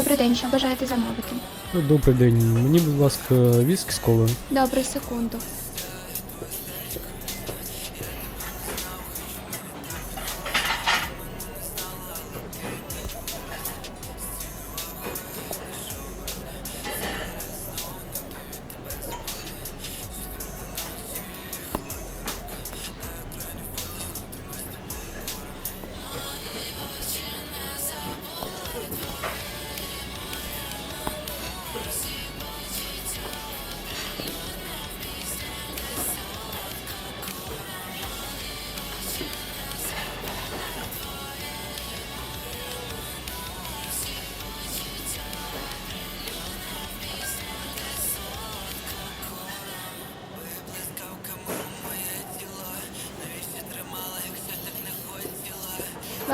Добрий день, що бажаєте замовити? Добрий день. Мені, будь ласка, віск з колою. Добре, секунду.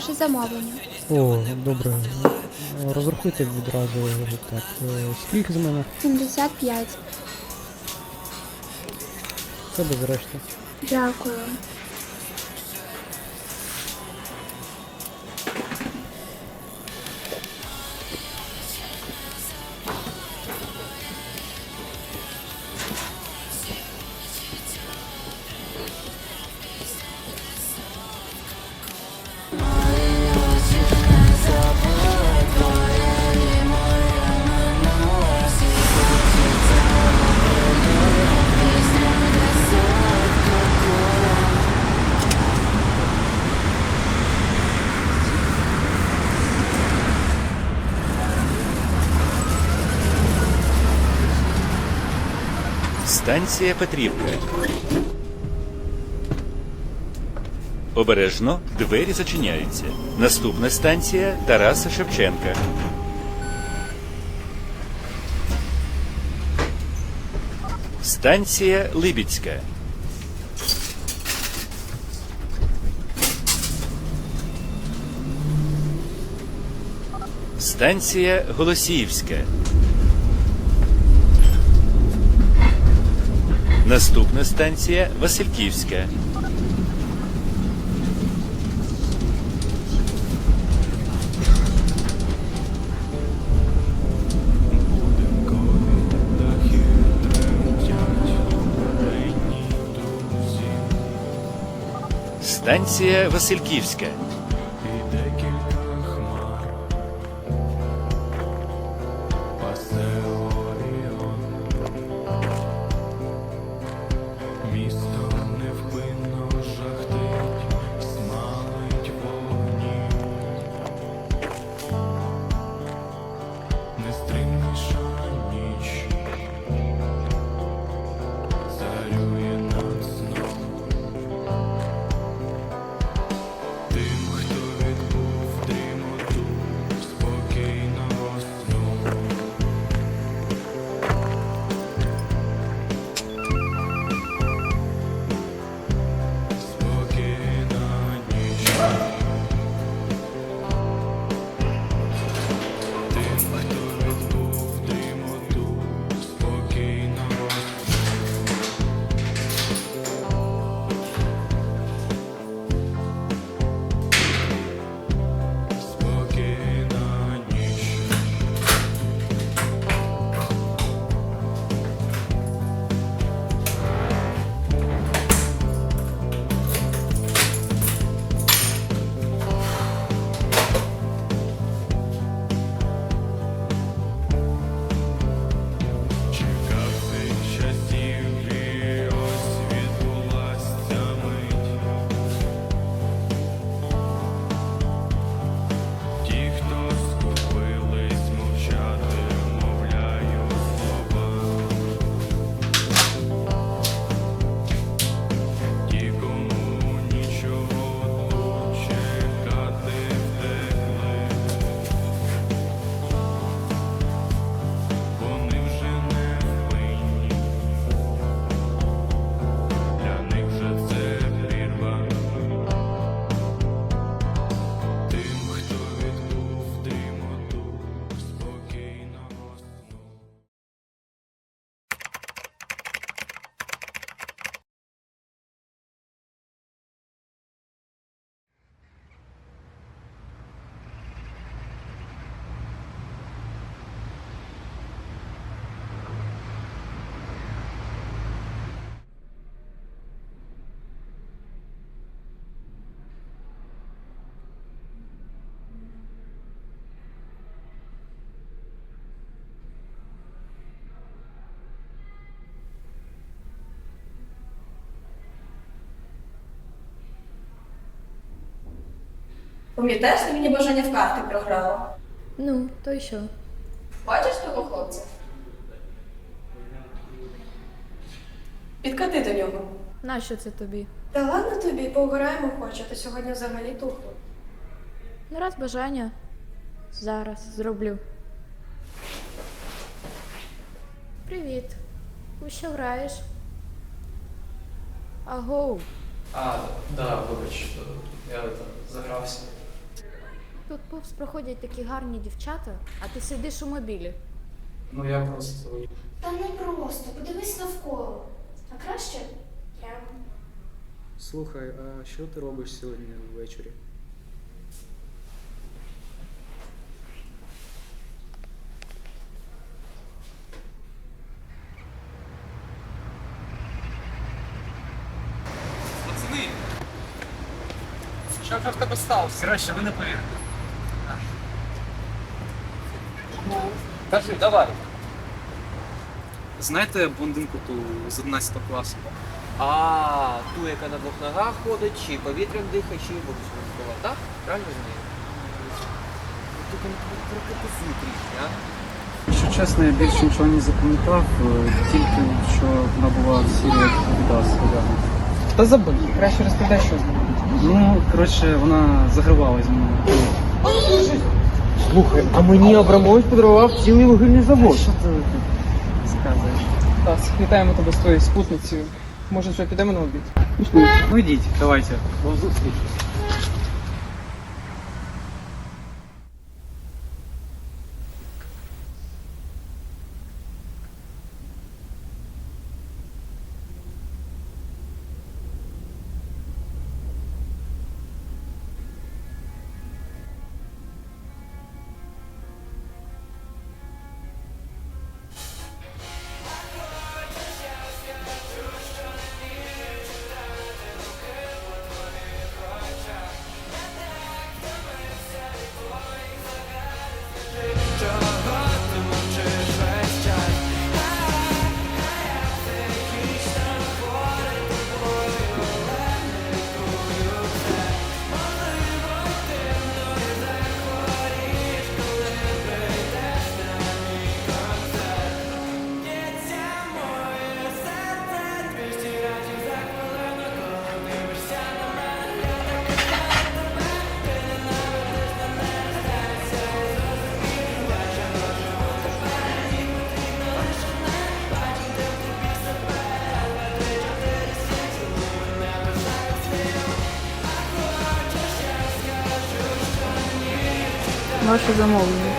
Ваше замовлення. О, добре. Розрахуйте відразу так. е, Скільки з мене? 75. Це без решти. Дякую. Станція Петрівка. Обережно двері зачиняються. Наступна станція Тараса Шевченка. Станція Либідська. Станція Голосіївська. Наступна станція Васильківська. Станція Васильківська. Пам'ятаєш, ти мені бажання в карти програла? Ну, то й що? Бачиш того хлопця? Підкати до нього. Нащо це тобі? Та ладно тобі, поугораємо хоче, ти сьогодні взагалі тухло. Ну, раз бажання. Зараз зроблю. Привіт. У що граєш? Агоу. А, да, вибач, я это, загрався. Тут повз проходять такі гарні дівчата, а ти сидиш у мобілі. Ну я просто. Та не просто, подивись навколо. А краще прямо. Слухай, а що ти робиш сьогодні ввечері? Пацани! Що в тебе сталося? Краще, ви не повірите. Кажи, давай. Знаєте блондинку ту з 11 класу? А, ту, яка на двох ногах ходить, чи повітрям дихає, чи воду співає, так? Правильно розумію? Трішки, а? Якщо чесно, я більше нічого не запам'ятав, е, тільки що вона була в сірі Adidas одягнена. Та забудь, краще розповідай, що з ним. Ну, коротше, вона загравала з мною. Слухай, а мені Абрамович подарував цілий вугільний завод. Що ти сказуєш? Так, вітаємо тебе з твоєю спутницею. Може, вже підемо на обід? Ну йдіть, давайте. До зустрічі. Ваше замовлення.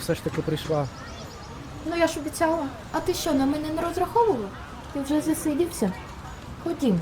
Все ж таки прийшла. Ну я ж обіцяла. А ти що, на мене не розраховував? Ти вже засидівся? Ходімо.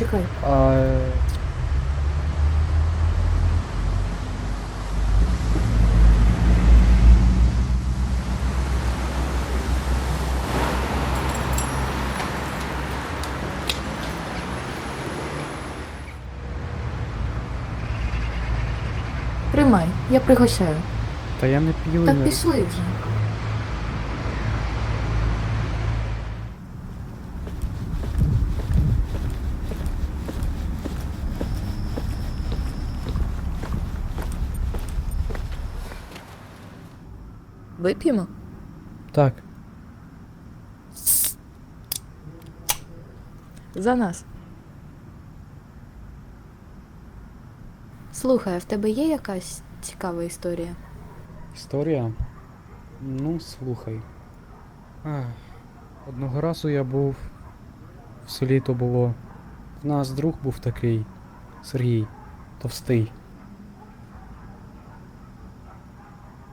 Почекай. А... Тримай, я пригощаю. Та я не п'ю. Так не- пішли вже. Вип'ємо? Так. За нас. Слухай, а в тебе є якась цікава історія? Історія? Ну, слухай. Ах, Одного разу я був в селі то було. В нас друг був такий Сергій, товстий.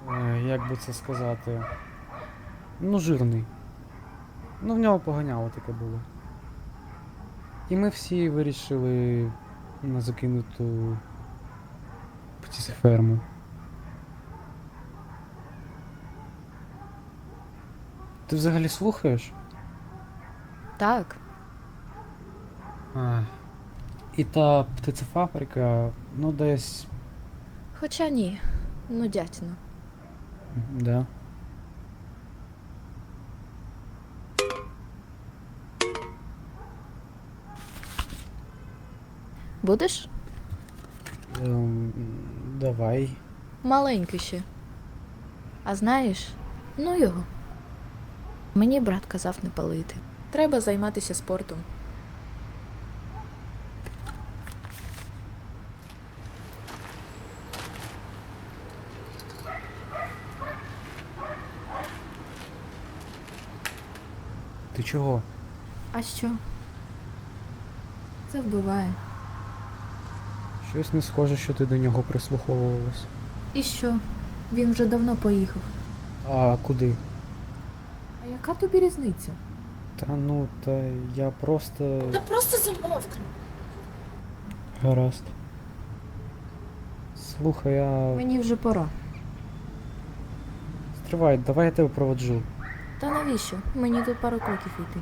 Е, як би це сказати? Ну, жирний. Ну, в нього поганяло таке було. І ми всі вирішили на закинуту птицеферму. Ти взагалі слухаєш? Так. А, і та птицефабрика, ну десь. Хоча ні. Ну, дятіно. Да. Будеш? Ем, давай. Маленький ще. А знаєш, ну його. Мені брат казав не палити. Треба займатися спортом. Чого? А що? Це вбиває. Щось не схоже, що ти до нього прислуховувалась. І що? Він вже давно поїхав. А куди? А яка тобі різниця? Та ну, та я просто. Та просто замовкни. Гаразд. Слухай, а. Мені вже пора. Стривай, давай я тебе проводжу. Та навіщо? Мені тут пару кроків йти.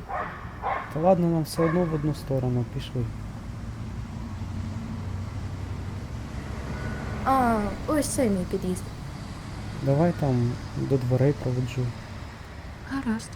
Та ладно, нам все одно в одну сторону пішли. А, ось цей мій під'їзд. Давай там до дверей проведжу. Гаразд.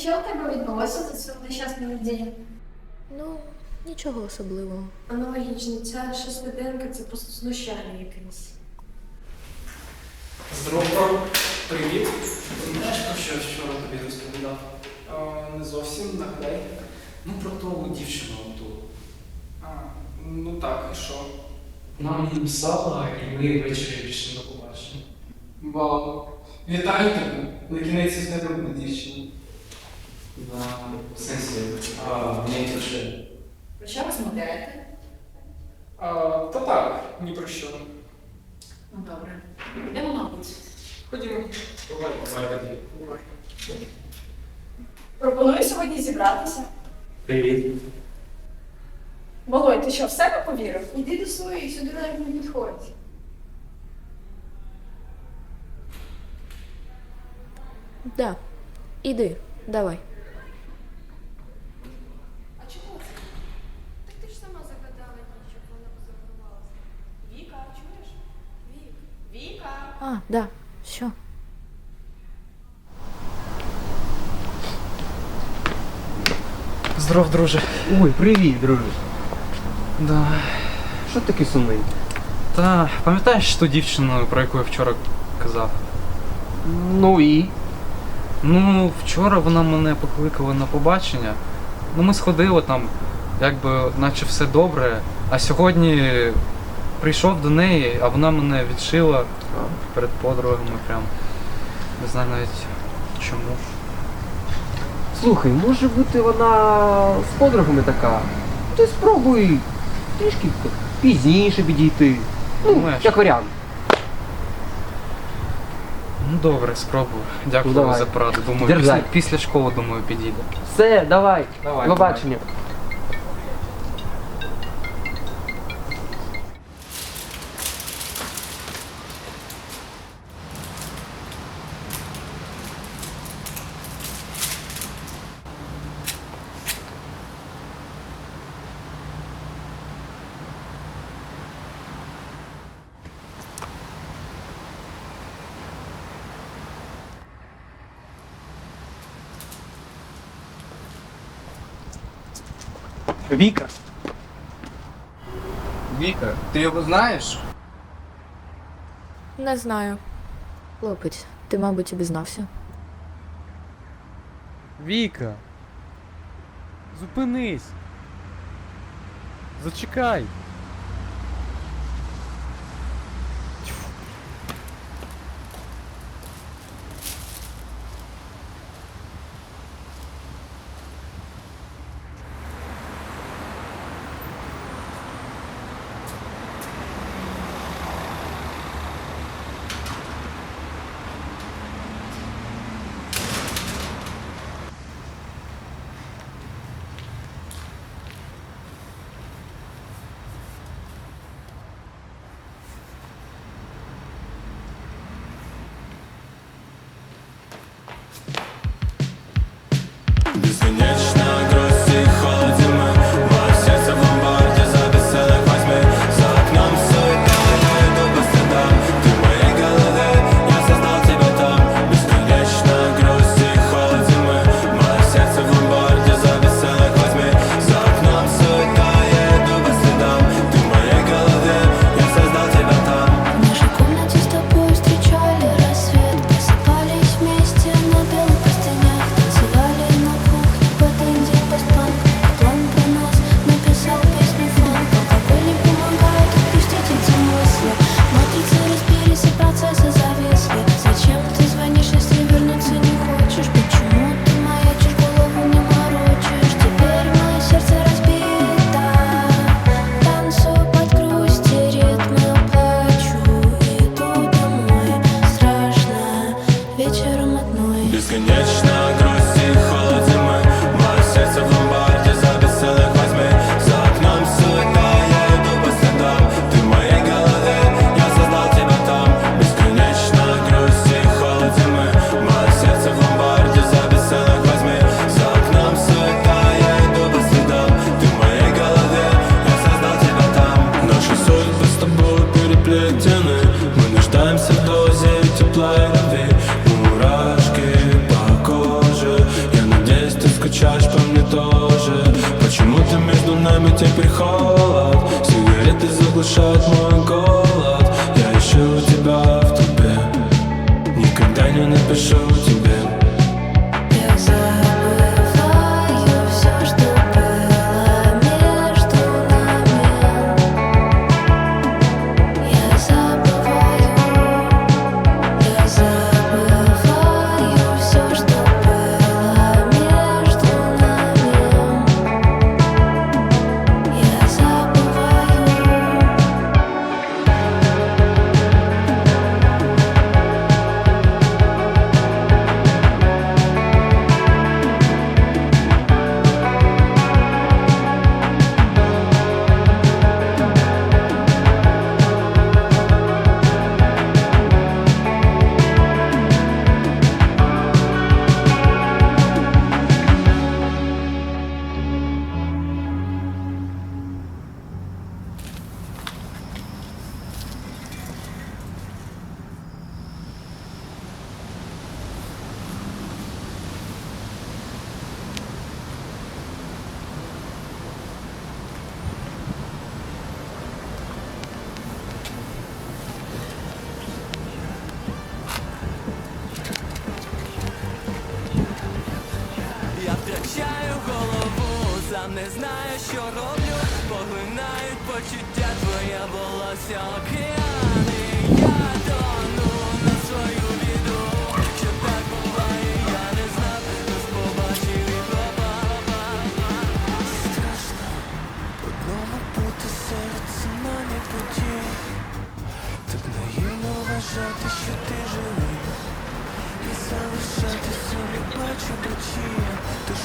Що у тебе відбулося за цю нещасну неділю? Ну, нічого особливого. Аналогічно, ця шестиденка це просто знущання якимось. Здорово, привіт. Знаєш про що вчора тобі розповідав? А, не зовсім, нагадай. Ну, про ту дівчину ту. А, ну так, і що? Вона мені написала, і ми ввечері пішли до побачення. Вау. Вітаю тебе. На кінець знайду на дівчину. На в сенсі, а лише. Про що розмовляєте? А, та так, ні про що. Ну добре. Йдемо на вулицю. Ходімо. Бувай, бувай. Бувай. Пропоную сьогодні зібратися. Привіт. Володь, ти що, в себе повірив? Іди до своєї, сюди навіть не підходь. Да, іди, давай. А чого це? Так ти ж сама загадала їй, щоб вона позаготувалася. Віка, чуєш? Вік. Віка! А, да, що? Здоров, друже. Ой, привіт, друже. Да. Що такий сумний? Та пам'ятаєш ту дівчину, про яку я вчора казав? Ну і? Ну, вчора вона мене покликала на побачення. Ну, ми сходили там, якби, наче все добре. А сьогодні прийшов до неї, а вона мене відшила перед подругами прям. Не знаю навіть чому. Слухай, може бути вона з подругами така. Ти спробуй трішки пізніше підійти. Ну, Думаєш? як варіант. Ну добре, спробую. Дякую Ну, давай. за пораду. Думаю, Дерзай. після, після школи, думаю, підійде. Все, давай. Давай, До побачення. Віка. Вика, ти його знаєш? Не знаю. Хлопець, ти, мабуть, обізнався. Віка. Зупинись. Зачекай. Не знаю, що роблю. Поглинають почуття твоє волосся океани. Я тону на свою біду. Що так буває, я не знав. Лиш побачив і Страшно. Одному бути серед цунамі подій Так наївно вважати, що ти живий. І залишати собі бачу печія Ти ж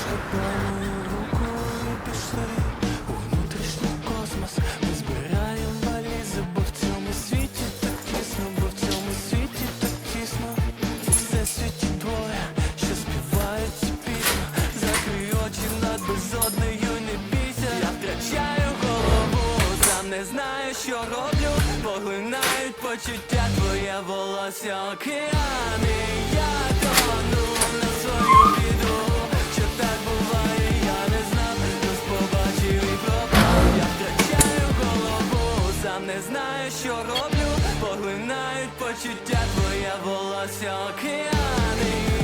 пішли у внутрішній космос. Ми збираємо валізи, бо в цьому світі так тісно, бо в цьому світі так тісно. У всесвіті двоє, що співають цю пісню над безоднею, не бійся. Я втрачаю голову, сам не знаю, що роблю. Поглинають почуття твоє волосся океани. Я тону на свою сам не знаю, що роблю. Поглинають почуття твоє волосся океани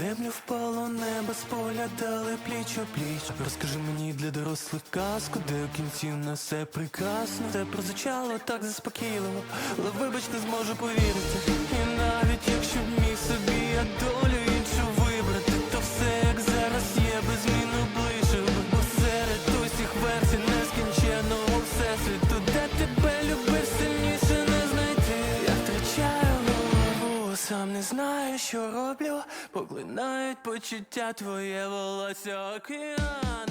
землю впало небо Споглядали пліч о пліч. Розкажи мені для дорослих казку Де в кінці на все прекрасно. Це прозвучало так заспокійливо Але вибач, не зможу повірити. І навіть якщо б собі я долю іншу вибрати То все сам не знаю, що роблю. Поглинають почуття твоє волосся океан